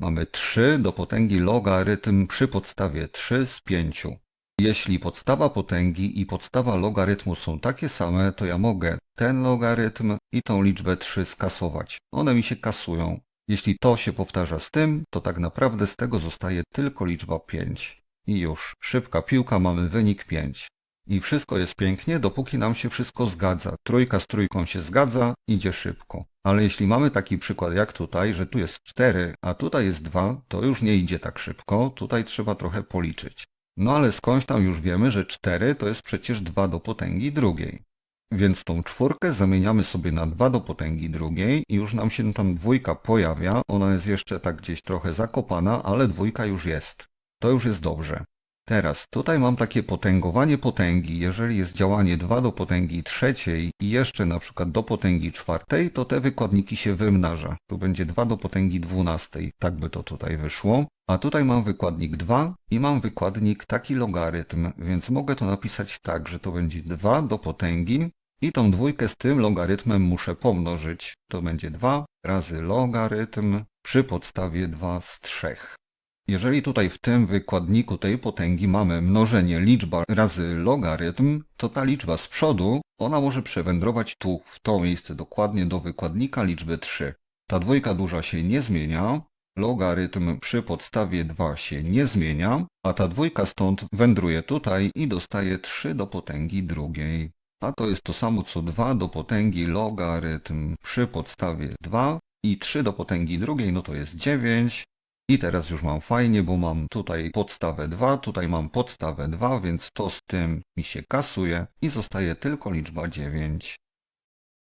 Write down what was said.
Mamy 3 do potęgi logarytm przy podstawie 3 z 5. Jeśli podstawa potęgi i podstawa logarytmu są takie same, to ja mogę ten logarytm i tą liczbę 3 skasować. One mi się kasują. Jeśli to się powtarza z tym, to tak naprawdę z tego zostaje tylko liczba 5. I już, szybka piłka, mamy wynik 5. I wszystko jest pięknie, dopóki nam się wszystko zgadza. Trójka z trójką się zgadza, idzie szybko. Ale jeśli mamy taki przykład jak tutaj, że tu jest 4, a tutaj jest 2, to już nie idzie tak szybko, tutaj trzeba trochę policzyć. No ale skądś tam już wiemy, że 4 to jest przecież 2 do potęgi drugiej. Więc tą czwórkę zamieniamy sobie na 2 do potęgi drugiej i już nam się tam dwójka pojawia. Ona jest jeszcze tak gdzieś trochę zakopana, ale dwójka już jest. To już jest dobrze. Teraz tutaj mam takie potęgowanie potęgi. Jeżeli jest działanie 2 do potęgi trzeciej i jeszcze na przykład do potęgi czwartej, to te wykładniki się wymnaża. Tu będzie 2 do potęgi dwunastej. Tak by to tutaj wyszło. A tutaj mam wykładnik 2 i mam wykładnik taki logarytm, więc mogę to napisać tak, że to będzie 2 do potęgi i tą dwójkę z tym logarytmem muszę pomnożyć. To będzie 2 razy logarytm przy podstawie 2 z 3. Jeżeli tutaj w tym wykładniku tej potęgi mamy mnożenie liczba razy logarytm, to ta liczba z przodu, ona może przewędrować tu, w to miejsce dokładnie do wykładnika liczby 3. Ta dwójka duża się nie zmienia, logarytm przy podstawie 2 się nie zmienia, a ta dwójka stąd wędruje tutaj i dostaje 3 do potęgi drugiej. A to jest to samo co 2 do potęgi logarytm przy podstawie 2 i 3 do potęgi drugiej, no to jest 9. I teraz już mam fajnie, bo mam tutaj podstawę 2, tutaj mam podstawę 2, więc to z tym mi się kasuje i zostaje tylko liczba 9.